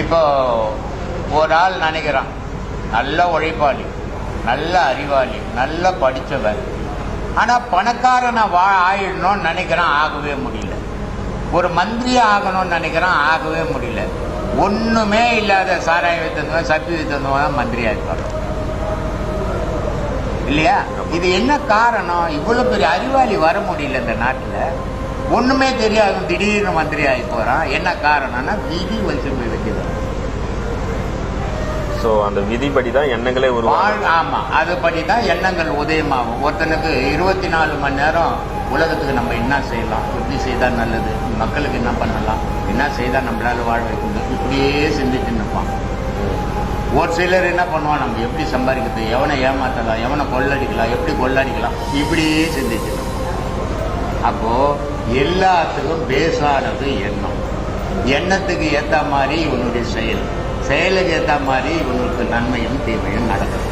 இப்போ ஒரு ஆள் நினைக்கிறான் நல்ல உழைப்பாளி நல்ல அறிவாளி நல்ல படித்தவன் ஆனால் பணக்காரனை வா ஆயிடணும்னு நினைக்கிறான் ஆகவே முடியல. ஒரு மந்திரி ஆகணும்னு நினைக்கிறான் ஆகவே முடியல. ஒன்றுமே இல்லாத சாராய வித்தந்தவன் சப்பி வித்தந்தவன் தான் மந்திரி இல்லையா? இது என்ன காரணம்? இவ்வளோ பெரிய அறிவாளி வர முடியல இந்த நாட்டில். ஒன்றுமே தெரியாது திடீர்னு மந்திரி ஆகி போகிறான் என்ன காரணம்னா விதி வச்சு போய் வைக்கிறது. ஸோ அந்த விதிப்படி தான் எண்ணங்களே உருவாகும். ஆமாம் அதுபடி தான் எண்ணங்கள் உதயமாகும். ஒருத்தனுக்கு இருபத்தி நாலு மணி நேரம் உலகத்துக்கு நம்ம என்ன செய்யலாம்? எப்படி செய்தால் நல்லது. மக்களுக்கு என்ன பண்ணலாம்? என்ன செய்தால் நம்மளால வாழ வைக்க முடியும்? இப்படியே சிந்திச்சு நிற்பான் ஒரு சிலர் என்ன பண்ணுவான்? நம்ம எப்படி சம்பாதிக்கிறது? எவனை ஏமாற்றலாம் எவனை கொள்ளடிக்கலாம்? எப்படி கொள்ளடிக்கலாம்? இப்படியே சிந்திச்சு அப்போது அப்போ எல்லாத்துக்கும் பேஸானது எண்ணம். எண்ணத்துக்கு ஏற்ற மாதிரி இவனுடைய செயல். செயலுக்கு ஏற்ற மாதிரி இவங்களுக்கு நன்மையும் தீமையும் நடக்கும்.